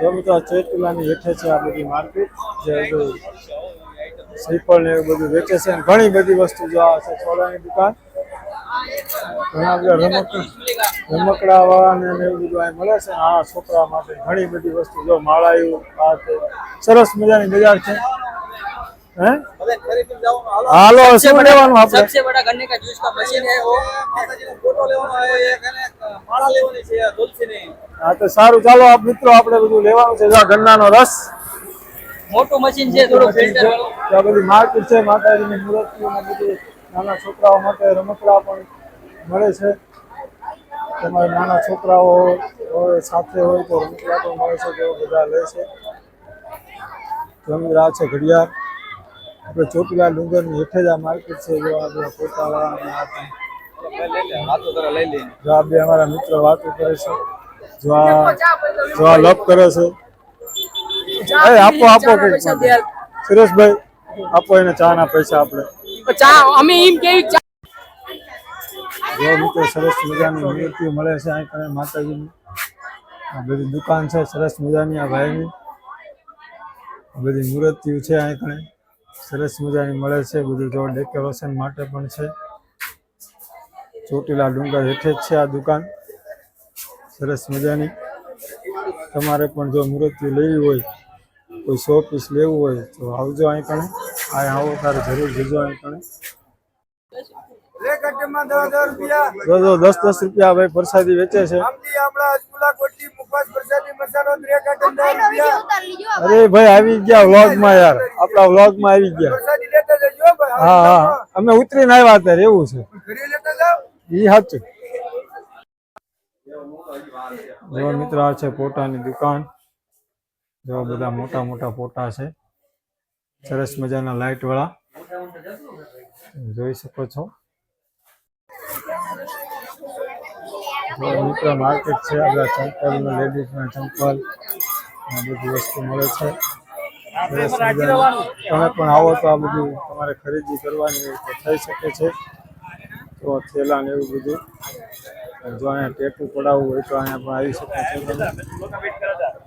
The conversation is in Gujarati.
જો મિત્રો ચેતુલાની હેઠે છે આ બધી માર્કેટ, જે શ્રીફળ ને એવું બધું વેચે છે ઘણી બધી વસ્તુ જો આ છે સોડાની દુકાન. ઘણા બધા રમક રમકડા વાળાને એવું બધું અહીં મળે છે. આ છોકરા માટે ઘણી બધી વસ્તુ જો માળાયું, આ તે સરસ મજાની બજાર છે. હે? હાલો. શું લેવાનું આપણે? સબસે બડા ગન્ને કા જ્યુસ કા મશીન હે વો માતાજી ફોટો લેવાનો હે એક અને માળા લેવાની છે તુલસી ની હા તો સારું ચાલો આપ મિત્રો આપણે બધું લેવાનું છે. જો ગન્ના નો રસ. મોટું મશીન છે થોડું ફિલ્ટર વાળું બધી માર્કેટ છે માતાજીની મૂર્તિ ને બધી. નાના છોકરાઓ માટે રમકડા પણ મળે છે. તમારા નાના છોકરાઓ હોય સાથે હોય તો રમકડા પણ મળે છે તેઓ બધા લે છે. જમી રહ્યા છે ઘડિયાળ. આપણે ચોટીલા ડુંગરની હેઠે જ આ માર્કેટ છે જો આ બધા પોતાવાળા જો આ બે અમારા મિત્રો વાતો કરે છે જો આ જો આ લપ કરે છે. એ આપો આપો કંઈક સુરેશભાઈ આપો એને ચા ના પૈસા આપણે. ચા અમે એમ કેવી ચા જો મિત્રો સરસ મજાની મૂર્તિ મળે છે અહીં કણે માતાજીની. આ બધી દુકાન છે સરસ મજાની આ ભાઈની. આ બધી મૂર્તિઓ છે અહીં કણે સરસ મજાની મળે છે બધું જો ડેકોરેશન માટે પણ છે. ચોટીલા ડુંગર હેઠે જ છે આ દુકાન. સરસ મજાની. તમારે પણ જો મૂર્તિ લેવી હોય કોઈ સો પીસ લેવું હોય તો આવજો અહીં કણે. આ આવો તારે જરૂર જજો અહીં કણે. દસ દસ રૂપિયા ભાઈ પ્રસાદી વેચે છે. અરે ભાઈ આવી ગયા વ્લોગમાં યાર. આપણા વ્લોગમાં આવી ગયા. હા હા અમે ઉતરીને આવ્યા અત્યારે એવું છે. ઈ સાચું. જો મિત્ર આ છે પોટાની દુકાન. જો બધા મોટા મોટા પોટા છે. સરસ મજાના લાઇટ વાળા જોઈ શકો છો. મિત્ર માર્કેટ છે, આપણા ચંપલ લેડીઝના ચંપલ આ બધી વસ્તુ મળે છે. તમે પણ આવો તો આ બધું તમારે ખરીદી કરવાની થઈ શકે છે. તો થેલા ને એવું બધું. જો અહીંયા ટેટુ પડાવવું હોય તો અહીંયા પણ આવી શકે છે.